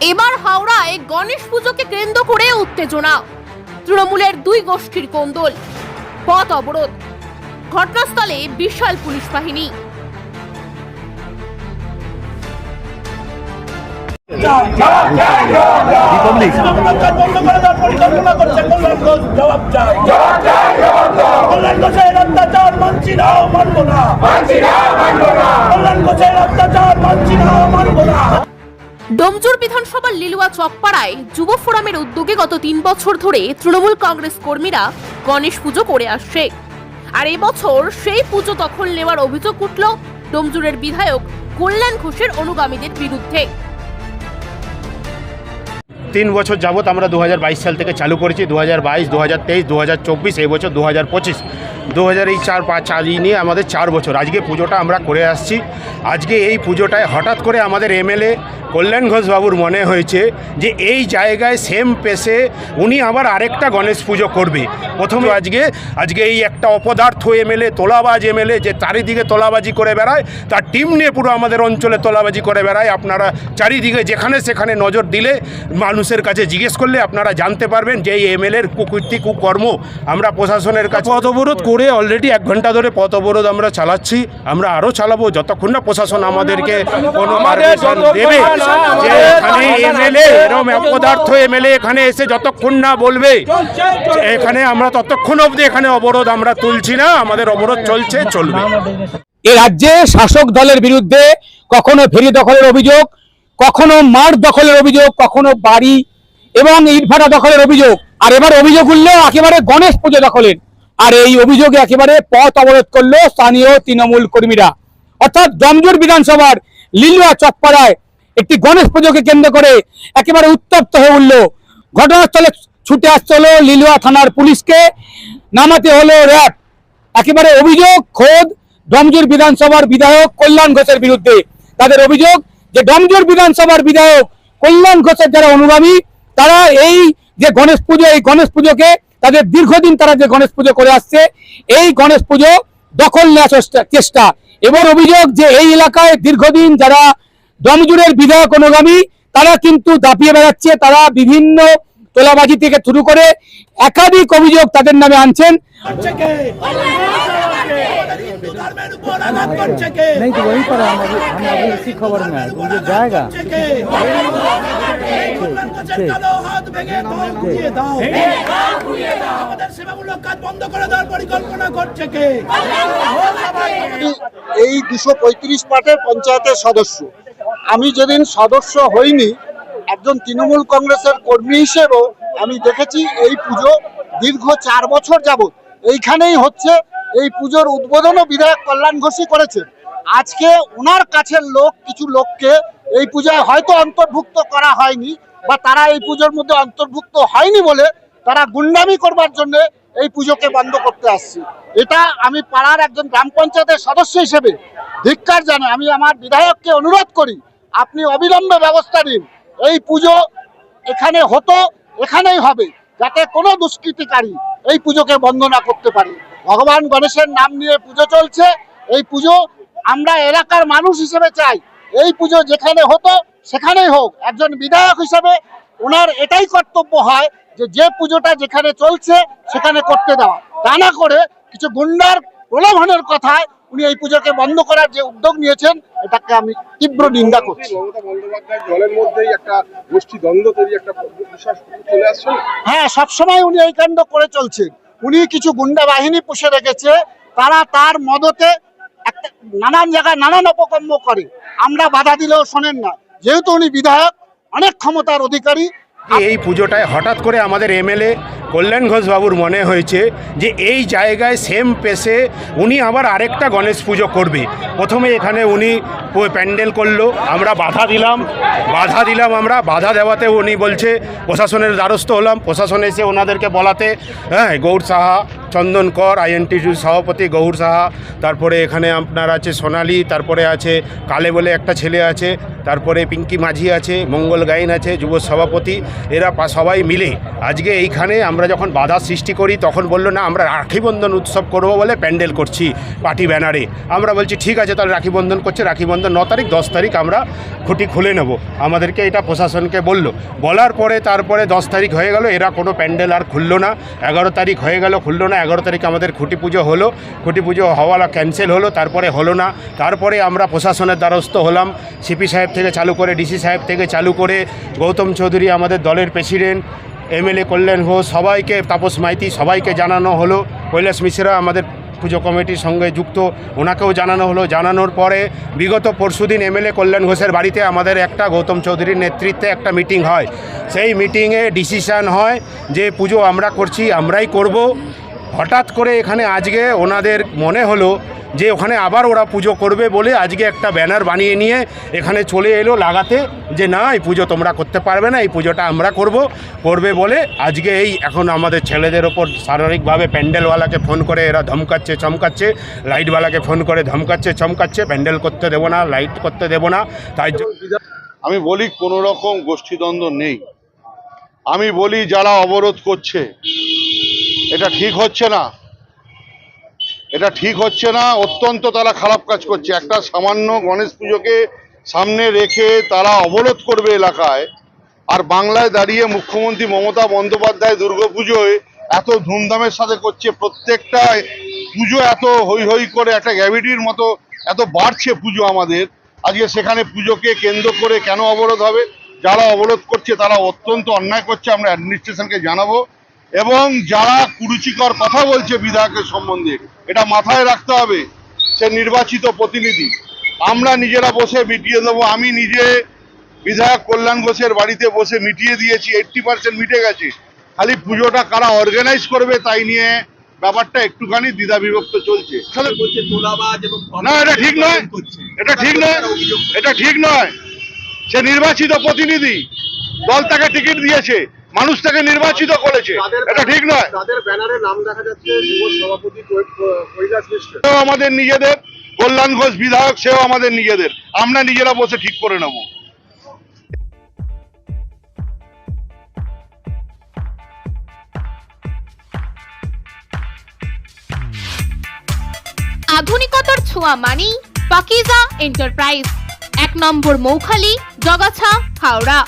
এবার হাওড়ায় গণেশ পুজোকে কেন্দ্র করে উত্তেজনা। তৃণমূলের দুই গোষ্ঠীর কোন্দল, পথ অবরোধ, ঘটনাস্থলে বিশাল পুলিশ বাহিনী। ডোমজুর বিধানসভার লিলুয়া চকপাড়ায় যুব ফোরামের উদ্যোগে গত তিন বছর ধরে তৃণমূল কংগ্রেস কর্মীরা গণেশ পুজো করে আসছে। আর এবছর সেই পুজো দখল নেওয়ার অভিযোগ উঠল ডোমজুরের বিধায়ক কল্যাণ ঘোষের অনুগামীদের বিরুদ্ধে। তিন বছর যাবত আমরা দু হাজার বাইশ সাল থেকে চালু করেছি, দু হাজার বাইশ, দু হাজার তেইশ, দু হাজার চব্বিশ এই বছর দু হাজার পঁচিশ। দু হাজার এই চার পাঁচ চার এই নিয়ে আমাদের চার বছর। আজকে পুজোটা আমরা করে আসছি। আজকে এই পুজোটায় হঠাৎ করে আমাদের এমএলএ কল্যাণ ঘোষবাবুর মনে হয়েছে যে এই জায়গায় সেম পেশে উনি আবার আরেকটা গণেশ পুজো করবে। প্রথমে আজকে আজকে এই একটা অপদার্থ এমএলএ, তোলাবাজ এমএলএ যে চারিদিকে তোলাবাজি করে বেড়ায়, তার টিম নিয়ে পুরো আমাদের অঞ্চলে তোলাবাজি করে বেড়ায়। আপনারা চারিদিকে যেখানে সেখানে নজর দিলে মানুষের কাছে জিজ্ঞেস করলে আপনারা জানতে পারবেন যে এই এমএলএর কুকীর্তি কুকর্ম আমরা প্রশাসনের কাছে অবরোধ করে অলরেডি এক ঘণ্টা ধরে পথ অবরোধ আমরা চালাচ্ছি আমরা আরও চালাবো যতক্ষণ না প্রশাসন আমাদেরকে কোনো পারমিশন দেবে। যে এখানে এমএলএ এরম অপদার্থ এমএলএ এখানে এসে যতক্ষণ না বলবে এখানে আমরা ততক্ষণ অবধি এখানে অবরোধ আমরা তুলছি না আমাদের অবরোধ চলছে চলবে। এ রাজ্যে শাসক দলের বিরুদ্ধে কখনো ফেরি দখলের অভিযোগ কখনো মাঠ দখলের অভিযোগ কখনো বাড়ি এবং ইটভাটা দখলের অভিযোগ। আর এবার অভিযোগ উঠলেও একেবারে গণেশ পুজো দখলের। আর এই অভিযোগে একেবারে পথ অবরোধ করল স্থানীয় তৃণমূল কর্মীরা। অর্থাৎ দমজুর বিধানসভার লিলুয়া চকপাড়ায় একটি গণেশ পুজোকে কেন্দ্র করে একেবারে উত্তপ্ত হয়ে উঠল। ঘটনাস্থলে ছুটে আসতে হলো লিলুয়া থানার পুলিশকে। নামাতে হলো র্যাব। একেবারে অভিযোগ, খোদ ডমজুর বিধানসভার বিধায়ক কল্যাণ ঘোষের বিরুদ্ধে। তাদের অভিযোগ যে ডমজুর বিধানসভার বিধায়ক কল্যাণ ঘোষের যারা অনুগামী, তারা এই যে গণেশ পুজো, এই গণেশ পুজোকে তাদের দীর্ঘদিন তারা যে গণেশ পুজো করে আসছে এই গণেশ পুজো দখল নেওয়ার চেষ্টা- চেষ্টা এবার অভিযোগ যে এই এলাকায় দীর্ঘদিন যারা ডমজুরের বিধায়ক অনুগামী তারা কিন্তু দাপিয়ে বেড়াচ্ছে তারা বিভিন্ন তোলাবাজি থেকে শুরু করে একাধিক অভিযোগ তাদের নামে আনছেন করছে কে আমাদের হিন্দু ধর্মের উপর আঘাত করছে কে नहीं तो वहीं पर हम अभी हम अभी इसी खबर में है तो ये जाएगा করছে কে ভেঙে ঘুরিয়ে দাও। আমাদের সেবামূলক কাজ বন্ধ করে দেওয়ার পরিকল্পনা করছে কে? এই দুশো পঁয়ত্রিশ পার্টের পঞ্চায়েতের সদস্য। আমি যেদিন সদস্য হইনি একজন তৃণমূল কংগ্রেসের কর্মী হিসেবেও আমি দেখেছি এই পুজো দীর্ঘ চার বছর যাবত এইখানেই হচ্ছে এই পুজোর উদ্বোধনও বিধায়ক কল্যাণ ঘোষই করেছে আজকে ওনার কাছের লোক কিছু লোককে এই পূজায় হয়তো অন্তর্ভুক্ত করা হয়নি। বা তারা এই পুজোর মধ্যে অন্তর্ভুক্ত হয়নি বলে তারা গুন্ডামি করবার জন্য এই পুজোকে বন্ধ করতে আসছে। এটা আমি পাড়ার একজন গ্রাম পঞ্চায়েতের সদস্য হিসেবে ধিক্কার জানাই। আমি আমার বিধায়ককে অনুরোধ করি, আপনি অবিলম্বে ব্যবস্থা নিন। এই পুজো এখানে হতো, এখানেই হবে, যাতে কোনো দুষ্কৃতিকারী এই পুজোকে বন্ধ না করতে পারে। ভগবান গণেশের নাম নিয়ে পুজো চলছে, এই পুজো আমরা এলাকার মানুষ হিসেবে চাই। এই পুজো যেখানে হতো সেখানেই হোক একজন বিধায়ক হিসাবে ওনার এটাই কর্তব্য হয় যে যে পুজোটা যেখানে চলছে সেখানে করতে দেওয়া। তা না করে কিছু গুন্ডার প্রলোভনের কথায় উনি এই পুজোকে বন্ধ করার যে উদ্যোগ নিয়েছেন এটাকে আমি তীব্র নিন্দা করছি। মমতা মধ্যেই একটা গোষ্ঠী দ্বন্দ্ব তৈরি একটা বিশ্বাস চলে আসছে হ্যাঁ সবসময় উনি এই কাণ্ড করে চলছেন। উনি কিছু গুন্ডা বাহিনী পুষে রেখেছে তারা তার মদতে একটা নানান জায়গায় নানান অপকর্ম করে। আমরা বাধা দিলেও শোনেন না। যেহেতু উনি বিধায়ক, অনেক ক্ষমতার অধিকারী। এই পুজোটায় হঠাৎ করে আমাদের এমএলএ কল্যাণ ঘোষবাবুর মনে হয়েছে যে এই জায়গায় সেম পেশে উনি আবার আরেকটা গণেশ পুজো করবে। প্রথমে এখানে উনি প্যান্ডেল করল, আমরা বাধা দিলাম বাধা দিলাম আমরা, বাধা দেওয়াতে উনি বলছে, প্রশাসনের দ্বারস্থ হলাম, প্রশাসন এসে ওনাদেরকে বলাতে হ্যাঁ গৌর সাহা চন্দন কর, আইএনটিসির সভাপতি গৌর সাহা, তারপরে এখানে আপনার আছে সোনালি, তারপরে আছে কালে বলে একটা ছেলে আছে, তারপরে পিঙ্কি মাঝি আছে, মঙ্গল গাইন আছে, যুব সভাপতি, এরা সবাই মিলে আজকে এইখানে আমরা যখন বাধা সৃষ্টি করি, তখন বলল, না, আমরা রাখি বন্ধন উৎসব করব বলে প্যান্ডেল করছি পার্টি ব্যানারে। আমরা বলছি, ঠিক আছে, তাহলে রাখি বন্ধন করছে, রাখি বন্ধন ন তারিখ, দশ তারিখ আমরা খুঁটি খুলে নেব। আমাদেরকে এটা প্রশাসনকে বলল। বলার পরে তারপরে দশ তারিখ হয়ে গেল, এরা কোনো প্যান্ডেল আর খুললো না। এগারো তারিখ হয়ে গেল, খুললো না। এগারো তারিখ আমাদের খুঁটি পুজো হলো। খুঁটি পুজো হওয়া ক্যান্সেল হলো, তারপরে হলো না। তারপরে আমরা প্রশাসনের দ্বারস্থ হলাম। সিপি সাহেব থেকে চালু করে ডিসি সাহেব থেকে চালু করে, গৌতম চৌধুরী আমাদের দলের প্রেসিডেন্ট এমএলএ কল্যাণ ঘোষ, সবাইকে তাপস মাইতি সবাইকে জানানো হলো। কৈলাস মিশ্রা আমাদের পুজো কমিটির সঙ্গে যুক্ত, ওনাকেও জানানো হলো। জানানোর পরে বিগত পরশুদিন এমএলএ কল্যাণ ঘোষের বাড়িতে আমাদের একটা গৌতম চৌধুরীর নেতৃত্বে একটা মিটিং হয়। সেই মিটিংয়ে ডিসিশান হয় যে পুজো আমরা করছি, আমরাই করব। হঠাৎ করে এখানে আজকে ওনাদের মনে হলো যে ওখানে আবার ওরা পুজো করবে বলে আজকে একটা ব্যানার বানিয়ে নিয়ে এখানে চলে এলো লাগাতে যে না, এই পুজো তোমরা করতে পারবে না, এই পুজোটা আমরা করব, করবে বলে আজকে এই এখন আমাদের ছেলেদের ওপর শারীরিকভাবে প্যান্ডেলওয়ালাকে ফোন করে, এরা ধমকাচ্ছে, চমকাচ্ছে, লাইটওয়ালাকে ফোন করে ধমকাচ্ছে, চমকাচ্ছে, প্যান্ডেল করতে দেবো না, লাইট করতে দেবো না, তাই আমি বলি কোনো রকম গোষ্ঠীদ্বন্দ্ব নেই। আমি বলি যারা অবরোধ করছে এটা ঠিক হচ্ছে না। এটা ঠিক হচ্ছে না, অত্যন্ত তারা খারাপ কাজ করছে। একটা সামান্য গণেশ পুজোকে সামনে রেখে তারা অবরোধ করবে এলাকায়। আর বাংলায় দাঁড়িয়ে মুখ্যমন্ত্রী মমতা বন্দ্যোপাধ্যায় দুর্গাপুজোয় এত ধুমধামের সাথে করছে, প্রত্যেকটা পুজো এত হই হই করে, একটা গ্যাভিটির মতো এত বাড়ছে পুজো আমাদের। আজকে সেখানে পুজোকে কেন্দ্র করে কেন অবরোধ হবে? যারা অবরোধ করছে তারা অত্যন্ত অন্যায় করছে, আমরা অ্যাডমিনিস্ট্রেশনকে জানাব। এবং যারা কুরুচিকর কথা বলছে বিধায়কের সম্বন্ধে এটা মাথায় রাখতে হবে সে নির্বাচিত প্রতিনিধি। আমরা নিজেরা বসে মিটিয়ে দেবো আমি নিজে বিধায়ক কল্যাণ ঘোষের বাড়িতে বসে মিটিয়ে দিয়েছি এইট্টি পার্সেন্ট মিটে গেছে। খালি পুজোটা কারা অর্গানাইজ করবে তাই নিয়ে ব্যাপারটা একটুখানি দ্বিধা বিভক্ত চলছে। না এটা ঠিক নয়। এটা ঠিক নয়। এটা ঠিক নয়। সে নির্বাচিত প্রতিনিধি দল তাকে টিকিট দিয়েছে। মানুষ তাকে নির্বাচিত করেছে। এটা ঠিক নয়। তাদের ব্যানারে নাম দেখা যাচ্ছে যুব সভাপতি কৈলাস মিশ্র। আমাদের নিজেদের। কল্যাণ ঘোষ বিধায়ক সেও আমাদের নিজেদের। আমরা নিজেরা বসে ঠিক করে নেব। আধুনিকতার ছোঁয়া মানেই পাকিজা এন্টারপ্রাইজ। এক নম্বর মৌখালি জগাছা হাওড়া।